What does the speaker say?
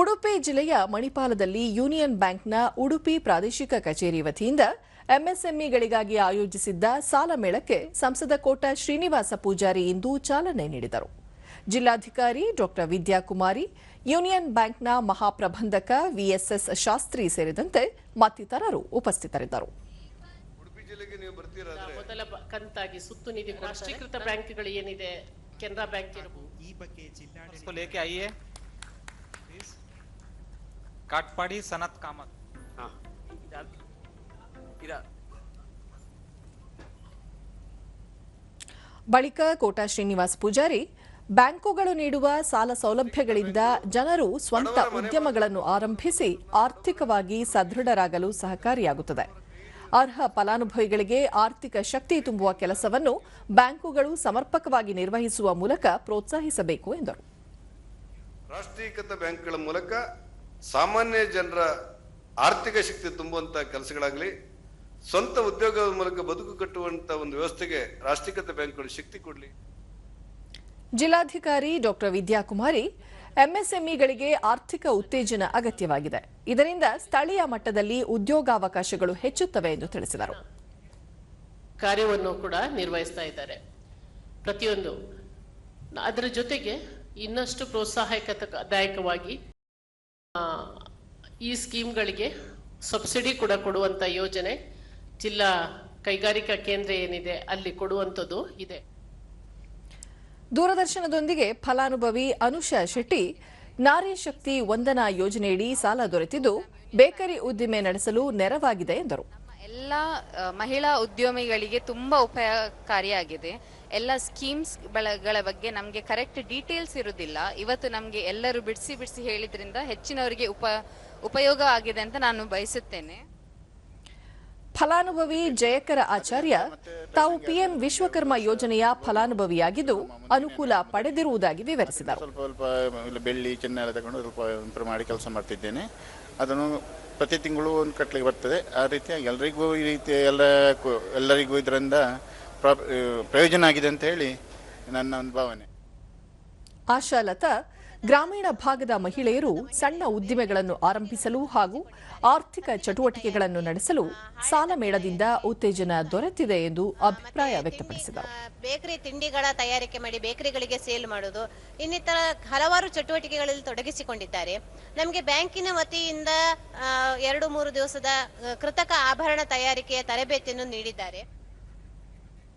ಉಡುಪಿ ಜಿಲ್ಲೆಯ ಮಣಿಪಾಲದಲ್ಲಿ ಯೂನಿಯನ್ ಬ್ಯಾಂಕ್ನ ಉಡುಪಿ ಪ್ರಾದೇಶಿಕ ಕಚೇರಿ ವತಿಯಿಂದ ಎಂಎಸ್ಎಂಇಗಳಿಗಾಗಿ ಆಯೋಜಿಸಿದ್ದ ಸಾಲ ಮೇಳಕ್ಕೆ ಸಂಸದ ಕೋಟ ಶ್ರೀನಿವಾಸ ಪೂಜಾರಿ ಇಂದು ಚಾಲನೆ ನೀಡಿದರು. ಜಿಲ್ಲಾಧಿಕಾರಿ ಡಾಕ್ಟರ್ ವಿದ್ಯಾಕುಮಾರಿ ಯೂನಿಯನ್ ಬ್ಯಾಂಕ್ನ ಮಹಾಪ್ರಬಂಧಕ ವಿಎಸ್ಎಸ್ ಶಾಸ್ತ್ರಿ ಸೇರಿದಂತೆ ಮತ್ತಿತರರು ಉಪಸ್ಥಿತರಿದ್ದರು. ಉಡುಪಿ ಜಿಲ್ಲೆಗೆ ನೀವು ಬರ್ತೀರಾದ್ರೆ? ಮೊದಲ ಕಂತಾಗಿ ಸುತ್ತು ನಿಧಿ ರಾಷ್ಟ್ರೀಕೃತ ಬ್ಯಾಂಕ್ಗಳು ಏನಿದೆ? ಕೆನರಾ ಬ್ಯಾಂಕ್ ಇರಬಹುದು ಈ ಬಗ್ಗೆ ಜಿಲ್ಲಾಡಳಿತ ಕಾಟ್ಪಾಡಿ ಸನತ್ ಕಾಮತ್. ಬಳಿಕ ಕೋಟಾ ಶ್ರೀನಿವಾಸ್ ಪೂಜಾರಿ ಬ್ಯಾಂಕುಗಳು ನೀಡುವ ಸಾಲ ಸೌಲಭ್ಯಗಳಿಂದ ಜನರು ಸ್ವಂತ ಉದ್ಯಮಗಳನ್ನು ಆರಂಭಿಸಿ ಆರ್ಥಿಕವಾಗಿ ಸದೃಢರಾಗಲು ಸಹಕಾರಿಯಾಗುತ್ತದೆ. ಅರ್ಹ ಫಲಾನುಭವಿಗಳಿಗೆ ಆರ್ಥಿಕ ಶಕ್ತಿ ತುಂಬುವ ಕೆಲಸವನ್ನು ಬ್ಯಾಂಕುಗಳು ಸಮರ್ಪಕವಾಗಿ ನಿರ್ವಹಿಸುವ ಮೂಲಕ ಪ್ರೋತ್ಸಾಹಿಸಬೇಕು ಎಂದರು. ರಾಷ್ಟ್ರೀಕೃತ ಬ್ಯಾಂಕ್ಗಳ ಮೂಲಕ ಸಾಮಾನ್ಯ ಜನರ ಆರ್ಥಿಕ ಶಕ್ತಿ ತುಂಬುವಂಥ ಕೆಲಸಗಳಾಗಲಿ ಸ್ವಂತ ಉದ್ಯೋಗದ ಮೂಲಕ ಬದುಕು ಕಟ್ಟುವಂತ ಒಂದು ವ್ಯವಸ್ಥೆಗೆ ರಾಷ್ಟ್ರೀಕೃತ ಬ್ಯಾಂಕ್ಗಳು ಶಕ್ತಿ ಕೊಡಲಿ. ಜಿಲ್ಲಾಧಿಕಾರಿ ಡಾಕ್ಟರ್ ವಿದ್ಯಾಕುಮಾರಿ ಎಂಎಸ್ಎಂಇಗಳಿಗೆ ಆರ್ಥಿಕ ಉತ್ತೇಜನ ಅಗತ್ಯವಾಗಿದೆ. ಇದರಿಂದ ಸ್ಥಳೀಯ ಮಟ್ಟದಲ್ಲಿ ಉದ್ಯೋಗಾವಕಾಶಗಳು ಹೆಚ್ಚುತ್ತವೆ ಎಂದು ತಿಳಿಸಿದರು. ಕಾರ್ಯವನ್ನು ಕೂಡ ನಿರ್ವಹಿಸ್ತಾ ಇದ್ದಾರೆ. ಪ್ರತಿಯೊಂದು. ಅದರ ಜೊತೆಗೆ ಇನ್ನಷ್ಟು ಪ್ರೋತ್ಸಾಹಕದಾಯಕವಾಗಿ ಈ ಸ್ಕೀಮ್ಗಳಿಗೆ ಸಬ್ಸಿಡಿ ಕೂಡ ಕೊಡುವಂತ ಯೋಜನೆ ಜಿಲ್ಲಾ ಕೈಗಾರಿಕಾ ಕೇಂದ್ರ ಏನಿದೆ ಅಲ್ಲಿ ಕೊಡುವಂಥದ್ದು ಇದೆ. ದೂರದರ್ಶನದೊಂದಿಗೆ ಫಲಾನುಭವಿ ಅನುಷಾ ಶೆಟ್ಟಿ, ನಾರಿ ಶಕ್ತಿ ವಂದನಾ ಯೋಜನೆಯಡಿ ಸಾಲ ದೊರೆತಿದ್ದು, ಬೇಕರಿ ಉದ್ದಿಮೆ ನಡೆಸಲು ನೆರವಾಗಿದೆ ಎಂದರು. ಎಲ್ಲ ಮಹಿಳಾ ಉದ್ಯಮಿಗಳಿಗೆ ತುಂಬಾ ಉಪಕಾರಿಯಾಗಿದೆ. ಎಲ್ಲ ಸ್ಕೀಮ್ಸ್ಗಳ ಬಗ್ಗೆ ನಮಗೆ ಕರೆಕ್ಟ್ ಡೀಟೇಲ್ಸ್ ಇರುವುದಿಲ್ಲ ಇವತ್ತು ನಮಗೆ ಎಲ್ಲರೂ ಬಿಡಿಸಿ ಬಿಡಿಸಿ ಹೇಳಿದ್ರಿಂದ ಹೆಚ್ಚಿನವರಿಗೆ ಉಪ, ಉಪಯೋಗ ಆಗಿದೆ ಅಂತ ನಾನು ಬಯಸುತ್ತೇನೆ. ಫಲಾನುಭವಿ ಜಯಕರ ಆಚಾರ್ಯ ತಾವು ಪಿಎಂ ವಿಶ್ವಕರ್ಮ ಯೋಜನೆಯ ಫಲಾನುಭವಿಯಾಗಿದ್ದು ಅನುಕೂಲ ಪಡೆದಿರುವುದಾಗಿ ವಿವರಿಸಿದರು. ಸ್ವಲ್ಪ ಸ್ವಲ್ಪ ಇಲ್ಲಿ ಬೆಳ್ಳಿ ಚಿನ್ನ ಎಲ್ಲ ತಗೊಂಡು ಸ್ವಲ್ಪ ಇಂಪ್ರೂವ್ ಮಾಡಿ ಕೆಲಸ ಮಾಡ್ತಿದ್ದೇನೆ. ಅದನ್ನು ಪ್ರತಿ ತಿಂಗಳು ಒಂದು ಕಟ್ಲಿಗೆ ಬರ್ತದೆ. ಆ ರೀತಿಯಾಗಿ ಎಲ್ಲರಿಗೂ ಈ ರೀತಿ ಎಲ್ಲ ಎಲ್ಲರಿಗೂ ಇದರಿಂದ ಪ್ರಾ- ಪ್ರಯೋಜನ ಆಗಿದೆ ಅಂತ ಹೇಳಿ ನನ್ನ ಒಂದು ಭಾವನೆ. ಆಶಾಲತಾ ಗ್ರಾಮೀಣ ಭಾಗದ ಮಹಿಳೆಯರು ಸಣ್ಣ ಉದ್ದಿಮೆಗಳನ್ನು ಆರಂಭಿಸಲು ಹಾಗೂ ಆರ್ಥಿಕ ಚಟುವಟಿಕೆಗಳನ್ನು ನಡೆಸಲು ಸಾಲ ಮೇಳದಿಂದ ಉತ್ತೇಜನ ದೊರೆತಿದೆ ಎಂದು ಅಭಿಪ್ರಾಯ ವ್ಯಕ್ತಪಡಿಸಿದರು. ಬೇಕರಿ ತಿಂಡಿಗಳ ತಯಾರಿಕೆ ಮಾಡಿ ಬೇಕರಿಗಳಿಗೆ ಸೇಲ್ ಮಾಡೋದು ಇನ್ನಿತರ ಹಲವಾರು ಚಟುವಟಿಕೆಗಳಲ್ಲಿ ತೊಡಗಿಸಿಕೊಂಡಿದ್ದಾರೆ. ನಮಗೆ ಬ್ಯಾಂಕಿನ ವತಿಯಿಂದ ಎರಡು ಮೂರು ದಿವಸದ ಕೃತಕ ಆಭರಣ ತಯಾರಿಕೆಯ ತರಬೇತಿಯನ್ನು ನೀಡಿದ್ದಾರೆ.